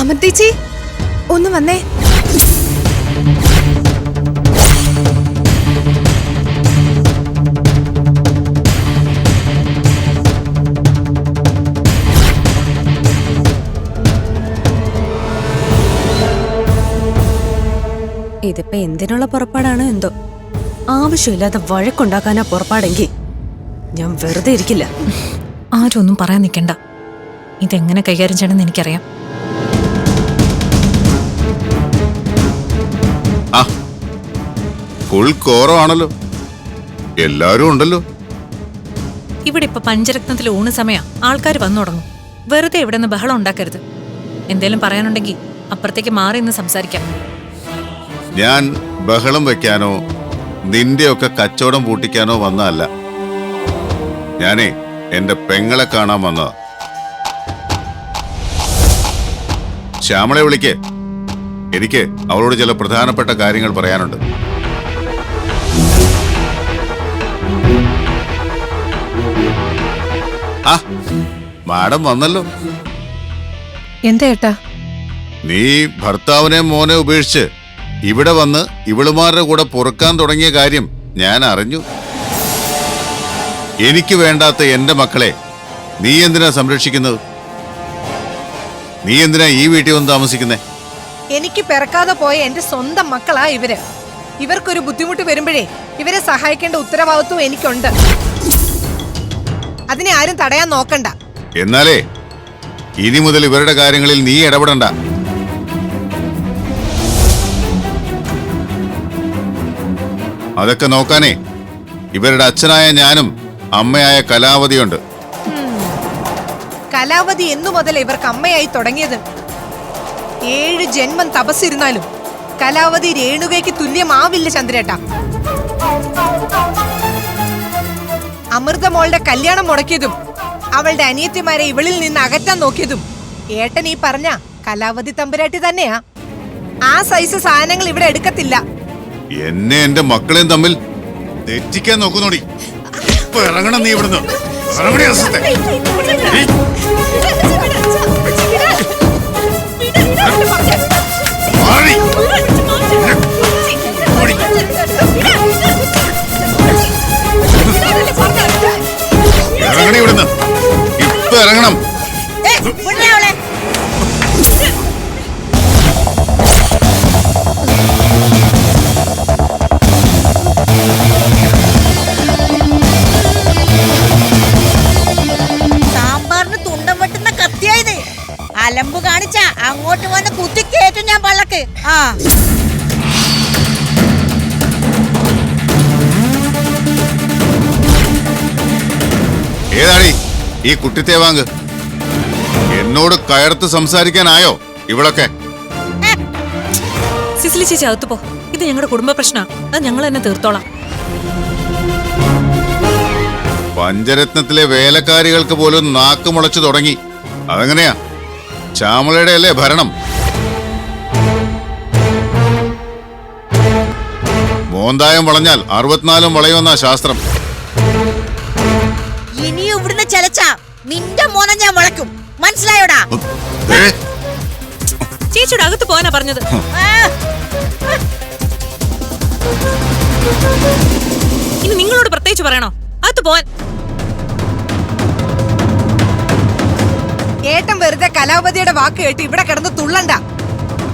അമർത്തേച്ചി ഒന്ന് വന്നേ. ഇതിപ്പോ എന്തിനുള്ള പുറപ്പാടാണ് എന്തോ? ആവശ്യമില്ലാതെ വഴക്കുണ്ടാക്കാനാ പുറപ്പാടെങ്കിൽ ഞാൻ വെറുതെ ഇരിക്കില്ല. ആരും ഒന്നും പറയാൻ നിൽക്കണ്ട. ഇതെങ്ങനെ കൈകാര്യം ചെയ്യണമെന്ന് എനിക്കറിയാം. ഫുൾ കോറാണല്ലോ എല്ലാരും ഉണ്ടല്ലോ. ഇവിടെ ഇപ്പൊ പഞ്ചരത്നത്തിൽ ഊണ് സമയം. ആൾക്കാർ വന്നു തുടങ്ങും. വെറുതെ ഇവിടെ നിന്ന് ബഹളം ഉണ്ടാക്കരുത്. എന്തേലും പറയാനുണ്ടെങ്കിൽ അപ്പുറത്തേക്ക് മാറി നിന്ന് സംസാരിക്കാം. ഞാൻ ബഹളം വെക്കാനോ നിന്റെ ഒക്കെ കച്ചവടം പൂട്ടിക്കാനോ വന്നതല്ല. ഞാനേ എന്റെ പെങ്ങളെ കാണാൻ വന്നതാ. ശ്യാമളെ വിളിക്കേ. എനിക്ക് അവളോട് ചില പ്രധാനപ്പെട്ട കാര്യങ്ങൾ പറയാനുണ്ട്. ആ മാഡം വന്നല്ലോ. എന്താ ഏട്ടാ? നീ ഭർത്താവിനെ മോനെ ഉപേക്ഷിച്ച് ഇവിടെ വന്ന് ഇവളുമാരുടെ കൂടെ പൊറുക്കാൻ തുടങ്ങിയ കാര്യം ഞാൻ അറിഞ്ഞു. എനിക്ക് വേണ്ടാത്ത എന്റെ മക്കളെ നീ എന്തിനാ സംരക്ഷിക്കുന്നത്? നീ എന്തിനാ ഈ വീട്ടിൽ വന്ന് താമസിക്കുന്നേ? എനിക്ക് പിറക്കാതെ പോയ എന്റെ സ്വന്തം മക്കളാ ഇവർ. ഇവർക്കൊരു ബുദ്ധിമുട്ട് വരുമ്പോഴേ ഇവരെ സഹായിക്കേണ്ട ഉത്തരവാദിത്വം എനിക്കുണ്ട്. അതിനെ ആരും തടയാൻ നോക്കണ്ട. എന്നാലേ ഇനി മുതൽ ഇവരുടെ കാര്യങ്ങളിൽ നീ ഇടപെടണ്ട. അതൊക്കെ നോക്കാനേ ഇവരുടെ അച്ഛനായ ഞാനും അമ്മയായ കലാവതിയുണ്ട്. കലാവതി എന്നു മുതൽ ഇവർക്ക് അമ്മയായി തുടങ്ങിയത്. ഏഴ് ജന്മം തപസ്സിരുന്നാലും കലാവതി രേണുകയ്ക്ക് തുല്യമാവില്ല ചന്ദ്രേട്ട. അമൃതമോളുടെ കല്യാണം മുടക്കിയതും അവളുടെ അനിയത്തിമാരെ ഇവളിൽ നിന്ന് അകറ്റാൻ നോക്കിയതും ഏട്ടൻ ഈ പറഞ്ഞ കലാവതി തമ്പുരാട്ടി തന്നെയാ. ആ സൈസ് സാധനങ്ങൾ ഇവിടെ എടുക്കത്തില്ല. എന്നെ എന്റെ മക്കളെയും തമ്മിൽ തെറ്റിക്കാൻ നോക്കുന്നോടി. ഇപ്പൊ ഇറങ്ങണം നീ ഇവിടുന്ന്. ഇറങ്ങണേ അലമ്പ് കാണിച്ച. അങ്ങോട്ട് വന്ന് കുത്തിക്കേറ്റും ഞാൻ പള്ളക്ക്. ആ. ഏതാടി? ഈ കുട്ടിത്തേവാങ്ക് എന്നോട് കയർത്ത് സംസാരിക്കാനായോ ഇവളൊക്കെ സിസിലി ചേച്ചി അകത്ത് പോ. ഇത് ഞങ്ങളുടെ കുടുംബ പ്രശ്നമാണ് അത് ഞങ്ങൾ തന്നെ തീർത്തോളാം. പഞ്ചരത്നത്തിലെ വേലക്കാരികൾക്ക് പോലും നാക്ക് മുളച്ചു തുടങ്ങി. അതെങ്ങനെയാ? ശ്യാമളയുടെ അല്ലേ ഭരണം? മോന്തായം വളഞ്ഞാൽ അറുപത്തിനാലും വളയുമെന്നാ ശാസ്ത്രം. ഇനി ഇവിടുന്ന് ചലച്ച. നിന്റെ മോനെ ഞാൻ വളയ്ക്കും. മനസ്സിലായോടാ? ചേച്ചിയുടെ അകത്ത് പോകാനാ പറഞ്ഞത്. ഇനി നിങ്ങളോട് പ്രത്യേകിച്ച് പറയണോ? അകത്ത് പോവാൻ ഏട്ടൻ വെറുതെ കലാപതിയുടെ വാക്ക് കേട്ട് ഇവിടെ കിടന്ന് തുള്ളണ്ട.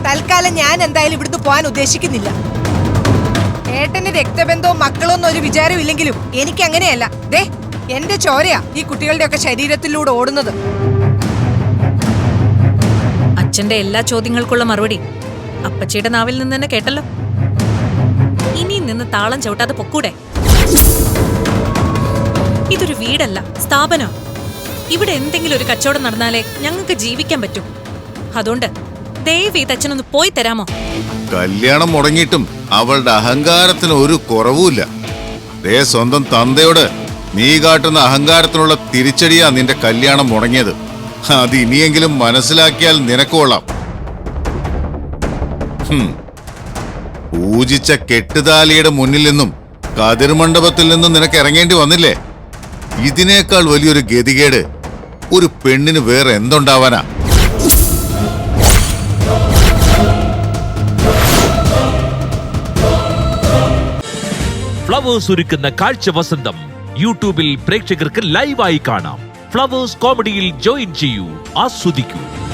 തൽക്കാലം ഞാൻ എന്തായാലും ഇവിടുന്ന് പോകാൻ ഉദ്ദേശിക്കുന്നില്ല. ഏട്ടന് രക്തബന്ധവും മക്കളോ ഒന്നും ഒരു വിചാരം ഇല്ലെങ്കിലും എനിക്ക് അങ്ങനെയല്ല. ദേ എന്റെ ചോരയാ ഈ കുട്ടികളുടെയൊക്കെ ശരീരത്തിലൂടെ ഓടുന്നത്. അച്ഛന്റെ എല്ലാ ചോദ്യങ്ങൾക്കുള്ള മറുപടി അപ്പച്ചിയുടെ നാവിൽ നിന്ന് തന്നെ കേട്ടല്ലോ. ഇനി നിന്ന് താളം ചവിട്ടാതെ പൊക്കൂടെ? ഇതൊരു വീടല്ല സ്ഥാപനം ഇവിടെ എന്തെങ്കിലും ഒരു കച്ചവടം നടന്നാലേ ഞങ്ങൾക്ക് ജീവിക്കാൻ പറ്റൂ. അതുകൊണ്ട് ദയവ് ഇത് അച്ഛനൊന്ന് പോയി തരാമോ? കല്യാണം മുടങ്ങിയിട്ടും അവളുടെ അഹങ്കാരത്തിന് ഒരു കുറവുമില്ല. ദേ സ്വന്തം തന്തയോട് നീ കാട്ടുന്ന അഹങ്കാരത്തിനുള്ള തിരിച്ചടിയാ നിന്റെ കല്യാണം മുടങ്ങിയത്. അത് ഇനിയെങ്കിലും മനസ്സിലാക്കിയാൽ നിനക്കോളാം. പൂജിച്ച കെട്ടുതാലിയുടെ മുന്നിൽ നിന്നും കതിർമണ്ഡപത്തിൽ നിന്നും നിനക്ക് ഇറങ്ങേണ്ടി വന്നില്ലേ? ഇതിനേക്കാൾ വലിയൊരു ഗതികേട് ഒരു പെണ്ണിന് വേറെ എന്തുണ്ടാവാനാ? ഫ്ലവേഴ്സ് ഒരുക്കുന്ന കാഴ്ച വസന്തം യൂട്യൂബിൽ പ്രേക്ഷകർക്ക് ലൈവായി കാണാം. ഫ്ലവേഴ്സ് കോമഡിയിൽ ജോയിൻ ചെയ്യൂ ആസ്വദിക്കൂ.